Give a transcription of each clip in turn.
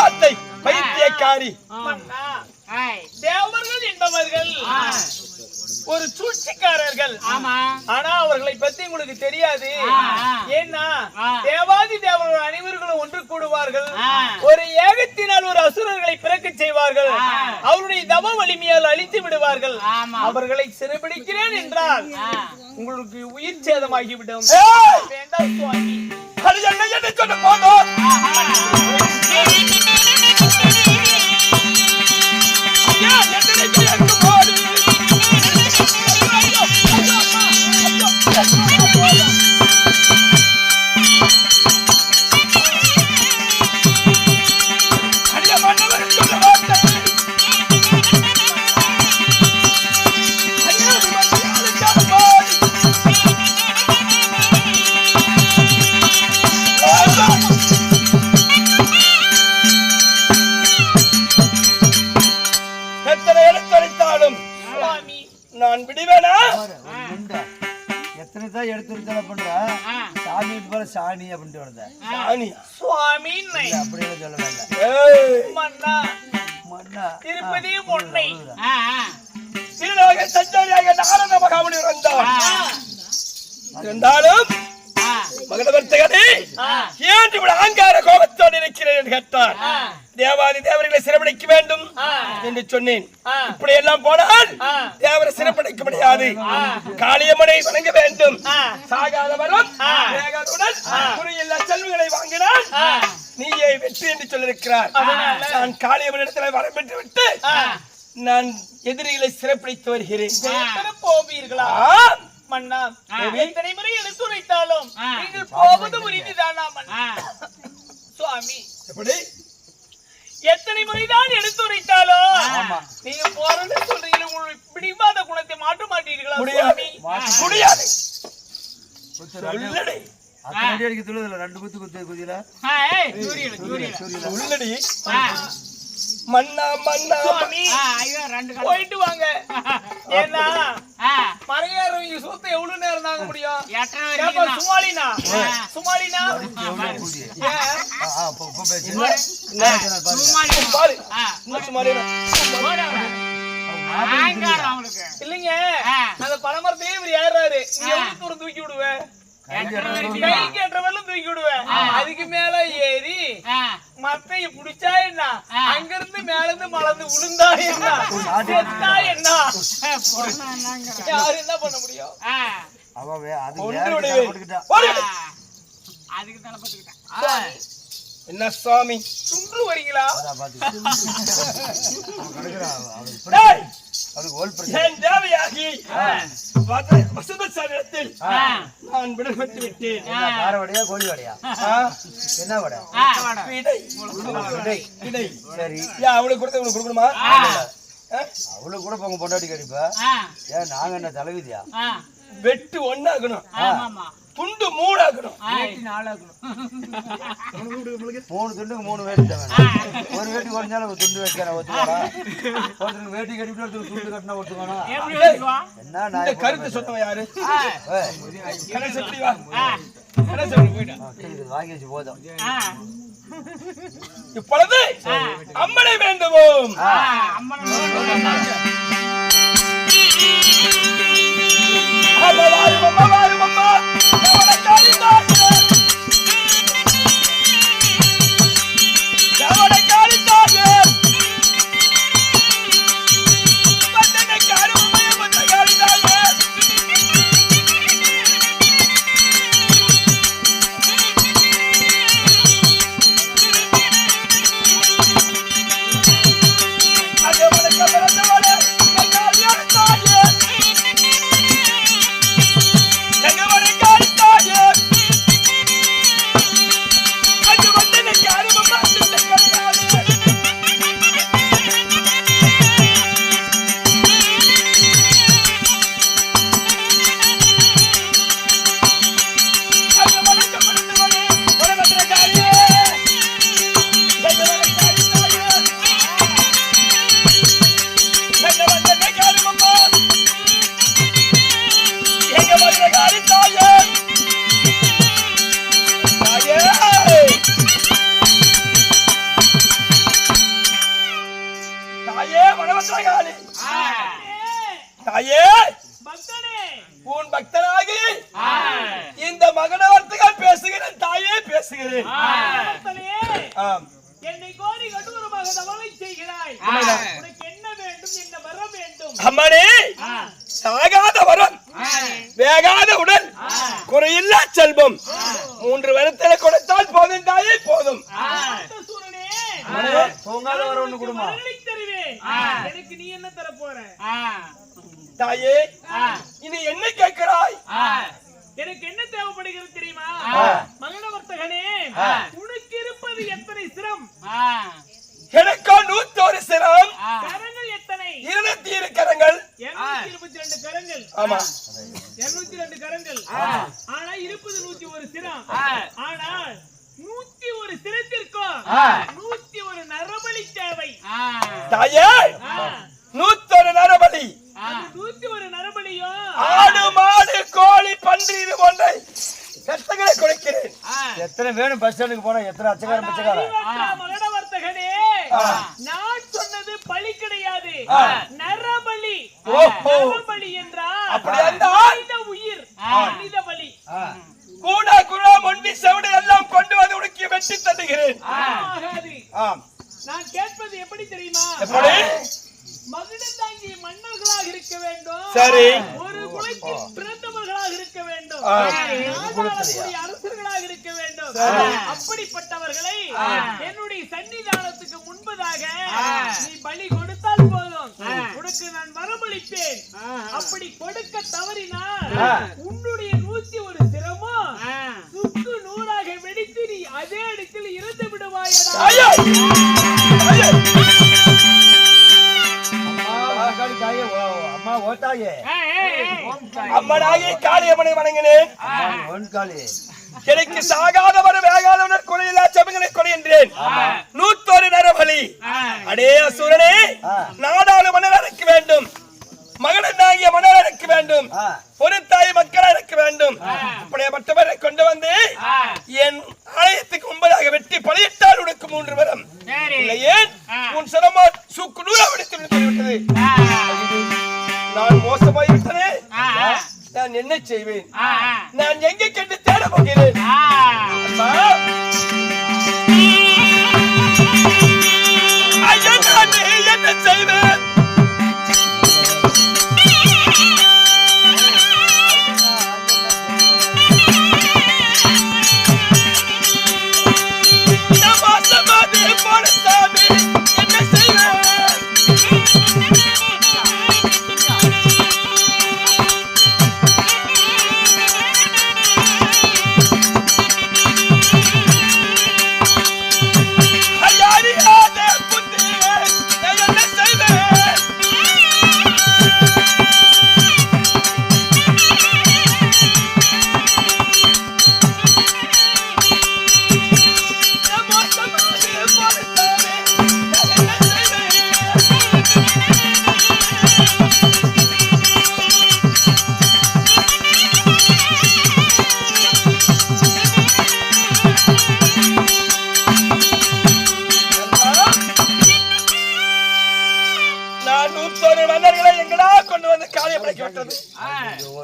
வார்த்தை பைத்தியக்காரி. தேவர்கள் என்பவர்கள். ஒரு சூழ்ச்சிக்காரர்கள் ஆனா அவர்களை பத்தி உங்களுக்கு தெரியாது. ஏன்னா. தேவாதி தேவர்கள் அனைவர்களும் ஒன்று கூடுவார்கள். ஒரு ஏகத்தினால் ஒரு அசுரர்களை பிறக்க செய்வார்கள். அவருடைய தவ வலிமையால் அழித்து விடுவார்கள். அவர்களை சிறைபிடிக்கிறேன் என்றால். உங்களுக்கு உயிர் சேதமாகிவிடும்! வேண்டாம் சுவாமி அது என்ன சொன்ன போதும் எத்தனை தான் எடுத்து பண்ற. சாமி போல சாணி அப்படின்ட்டு வந்த சாணி. சுவாமி அப்படியே சொல்ல வேண்டாம். மன்னா. திருப்பதி பொன்னை. சஞ்சாரியாக நாரத இருந்தாலும். மகனவர்த்தகனே. ஏன் இவ்வளவு அகங்கார கோபத்தோடு இருக்கிறேன் என்று கேட்டார். தேவாதி தேவர்களை சிறப்பிடிக்க வேண்டும் என்று சொன்னேன். இப்படி எல்லாம் போனால். தேவரை சிறப்பிடிக்க முடியாது. காளியம்மனை வணங்க வேண்டும். குறியில்லா செல்வங்களை வாங்கினால் நீயே வெற்றி என்று சொல்லியிருக்கிறார்? நான் காளியம்மன் இடத்துல வரம் பெற்று விட்டு நான் எதிரிகளை சிறப்பிடித்து வருகிறேன். போவீர்களா. மன்னா. எத்தனை முறை எடுத்துரைத்தாலும். நீங்கள் போவது உறுதிதானா மன்னா. சுவாமி. எப்படி? எத்தனை முறைதான் எடுத்துரைத்தாலும் ஆமா. நீங்க போறது சொல்றீங்க பிடிவாத குணத்தை மாற்ற மாட்டீர்களா முடியாது. சொல்லடி. அத்தனை அடி அடிக்க துழுதுல ரெண்டு குத்து குத்து குதியில. சொல்லடி. மன்னா மன்னா. சுவாமி. ஆ, ஐயோ, ரெண்டு. போயிட்டு வாங்க. ஏன்னா. மறையாறவங்க சுத்த எவ்வளவு நேரம் தாங்க முடியும். சுமாலினா சுமாலினா. இல்லைங்க. அந்த பனைமரத்திலே இவர் ஏறாரு எவ்வளவு தூரம் தூக்கி விடுவேன் தூக்கி விடுவேன் அதுக்கு மேல ஏறி ஆ. மத்தைய புடிச்சா என்ன? ஆ. அங்க இருந்து மேல இருந்து மலர்ந்து விழுந்தா என்ன? செத்தா என்ன. யாரு என்ன பண்ண முடியும். என்ன சுவாமி? சுன்று வரீங்களா? தேவையாகி. நான் விட்டேன் வடையா கோழி வடையா? என்ன வடை? வாடா. சரி. ஏன் அவளுக்கு கொடுத்து உனக்கு கொடுக்கணுமா? அவளுக்கு கூட போங்க பொண்டாட்டி கடிப்பா. ஏன் நாங்க என்ன தலைவிதியா. வெட்டு ஆமாம்மா. துண்டு மூணாகணும் ஆ, எட்டு நாளாகணும். மூணு துண்டுக்கு மூணு வேட்டி தான். ஒரு வேட்டி குறைஞ்சாலும் ஒரு துண்டு வைக்கிறேன் ஒருத்தருக்கு வேட்டி கட்டிட்டு ஒருத்தருக்கு துண்டு கட்டினா வச்சுக்குவா? என்ன நான் கருத்து சொன்னவன் யாரு? வாங்கி வச்சு போதும். இப்பொழுது அம்மனை வேண்டுவோம். அம்மனை உடல் குறையில்லா செல்வம். மூன்று வருத்தலை கொடுத்தால் போதும். தாயே போதும் வர ஒண்ணு கொடுமா? எனக்கு நீ என்ன தர போற? தாயே இனி என்ன கேட்கிறாய்? எனக்கு என்ன தேவைப்படுகிறது தெரியுமா? ஆ. மகனவர்த்தகனே உனக்கு இருப்பது எத்தனை சிரம்? எனக்கோ நூத்தோரு சிரம்? கரங்கள் எத்தனை? இருநூத்தி இரு கரங்கள். இருநூத்தி இருபத்தி ரெண்டு கரங்கள். ஆமா. இருநூத்தி ரெண்டு கரங்கள். ஆனா இருப்பது நூத்தி ஒரு சிரம். ஆனால் நூத்தி ஒரு சிரத்திற்கும் நூத்தி ஒரு நரபலி தேவை. தாயே. நூத்தொரு நரபலி. நூத்தி ஒரு ஆடு மாடு கோழி பன்றி இது போன்ற கஷ்டங்களை கொடுக்கிறேன் எத்தனை வேணும் பஸ் ஸ்டாண்டுக்கு போனா? எத்தனை அறிவற்ற மகனவர்த்தகனே ஆ. நான் சொன்னது பலி கிடையாது. நரபலி. ஓஹோ. நரபலி என்றால் அப்படி என்றால்? மனித உயிர் மனித பலி கூட குரா மொண்டி செவிடு எல்லாம் கொண்டு வந்து உனக்கு வெட்டி தட்டுகிறேன். ஆகாது. ஆம். நான் கேட்பது எப்படி தெரியுமா? எப்படி? மன்னர்களாக இருக்க வேண்டும். சரி. ஒரு குலத்தில் பிறந்தவர்களாக இருக்க வேண்டும். அரசர்களாக இருக்க வேண்டும். அப்படிப்பட்டவர்களை என்னுடைய சன்னிதானத்துக்கு முன்பதாக நீ பலி கொடுத்தால் போதும். உனக்கு நான் வரமளிப்பேன் அப்படி கொடுக்க தவறினால் உன்னுடைய நூத்தி ஒரு சிரமம் சுக்கு நூறாக வெடித்து நீ அதே இடத்தில் இறந்து விடுவாயடா! அம்மா ஓட்டாயே அம்மனாகிய காளியம்மனை வணங்கினேன். ஒன் காளி எனக்கு சாகாதவர் வேகாதவர் கொலையில்லா செபங்களை கொலை என்றேன். நூத்தொரு நரபலி. அடே அசுரனே. நாடாளு மன்னர் இருக்க வேண்டும். மகனாகிய மன்னர் இருக்க வேண்டும். ஒரு தாய் மக்கள் இருக்க வேண்டும் அப்படியேப்பட்டவரை கொண்டு வந்து என் ஆலயத்துக்கு முன்பதாக வெட்டி பலியிட்டால் உனக்கு மூன்று வரம். இல்லையே? உன் சிரமோ சுக்கு நூறா வெடித்து விட்டது. நான் மோசமாய் விட்டனே நான் என்ன செய்வேன். Thank you.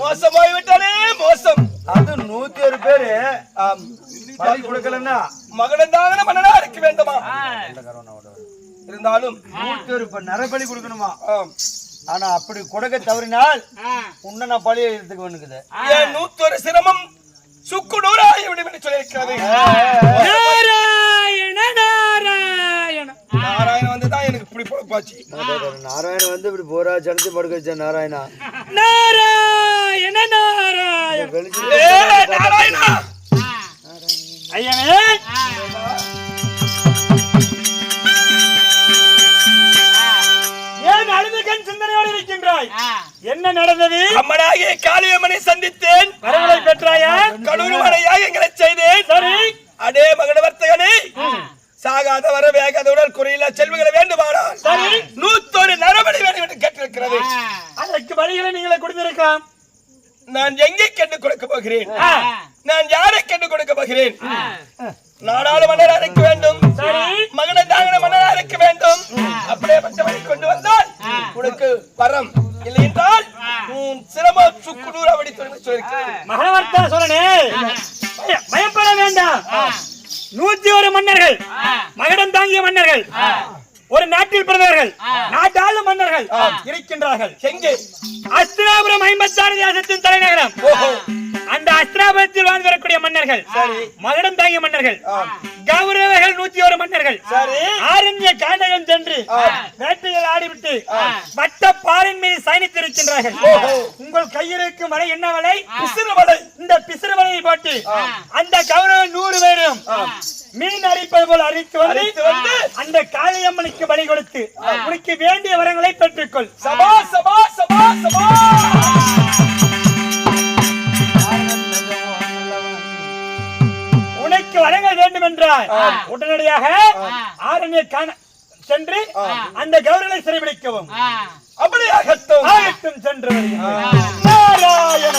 மோசமாய் விட்டானே மோசம். அது நூத்தி ஒரு பேரு. பலி கொடுக்கலன்னா மகனந்தான மன்னனா இருக்க வேண்டுமா? இருந்தாலும் நூத்தி ஒரு நரபலி கொடுக்கணுமா. ஆனா அப்படி கொடுக்க தவறினால் உன்னை நான் பழி எடுத்துக்க வேணுக்குது என் நூற்றொரு சிரமம் சுக்கு நூறாகி விடும் என்று சொல்லியிருக்கிறது? நாராயண நாராயண. நாராயணன் வந்துதான் எனக்கு இப்படி பொழப்பாச்சு. நாராயணன் வந்து இப்படி போரா ஜனத்தி படுக்க வச்ச நாராயணா. நாராயண நாராயண வெளிச்சு ஏய், நாராயணா ஐயனே! ஏன் அழுது கண் சிந்தனையோடு இருக்கின்றாய்? என்ன நடந்தது? அம்மனாகிய காளியம்மனை சந்தித்தேன் பெற்றாயா கடூர்மனையாக எங்களை செய்தேன் சரி அடே மகனவர்த்தகனே சாகாத வர வேகாத உடல் குறையில செல்வங்களை வேண்டுமானால் சரி. நூத்தொரு நரபடி வேண்டும் என்று கேட்டிருக்கிறது அதற்கு வழிகளை நீங்களே கொடுத்திருக்கலாம் நான் எங்கே கண்டு கொடுக்க போகிறேன். நான் யாரை கண்டு கொடுக்க போகிறேன் நாடாளு மன்னரா வேண்டும். மகனை தாங்கன மன்னரா இருக்க வேண்டும் அப்படியே பட்டவரை கொண்டு வந்தால் உனக்கு வரம் இல்லை என்றால் உன் சிரமம் சுக்குநூறு அப்படி மகாவர்த்தா சொல்லனே பயப்பட வேண்டாம். நூத்தி ஒரு மன்னர்கள். மகடம் தாங்கிய மன்னர்கள். ஒரு நாட்டில் பிறந்தவர்கள். நாட்டாள மன்னர்கள். இருக்கின்றார்கள். எங்கே? அஸ்திராபுரம் ஐம்பத்தாறு தேசத்தின் தலைநகரம். ஓஹோ. அந்த அஸ்திராபுரத்தில் வாழ்ந்து வரக்கூடிய மன்னர்கள் மகடம் தாங்கிய மன்னர்கள் கௌரவர்கள் நூத்தி ஒரு மன்னர்கள். ஆரண்ய காண்டகம் சென்று வேட்டையில் ஆடிவிட்டு வட்ட பாரின் மீது சயனித்திருக்கின்றார்கள் உங்கள் கையில் இருக்கும் வலை என்ன வலை? பிசிறுமலை இந்த பிசிறு வலையை போட்டு அந்த கௌரவன் நூறு பேரும் மீன் அரிப்பது போல அரித்து வந்து அரித்து வந்து அந்த காளியம்மனுக்கு பலி கொடுத்து உனக்கு வேண்டிய வரங்களை பெற்றுக்கொள். சபா சபா சபா சபா. வேண்டும் என்றால் உடனடியாக ஆரண்ய காண சென்று அந்த கௌரவனை சிறைபிடிக்கவும். அப்படியாகட்டும் ஆகட்டும் சென்று வருகிறேன். நாராயண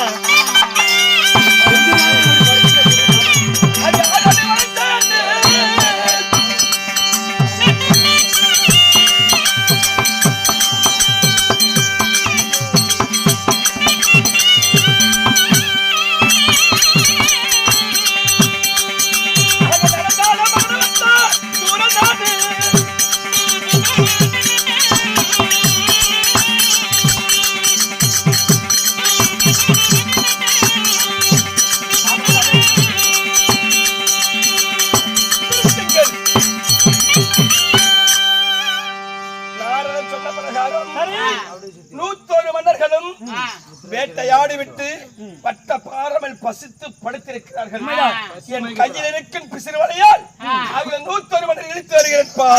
என் கையில் இருக்கும் பிசிறுவலையால் அவர்கள் நூத்தொரு மன்னர் இழுத்து வருகிறப்பா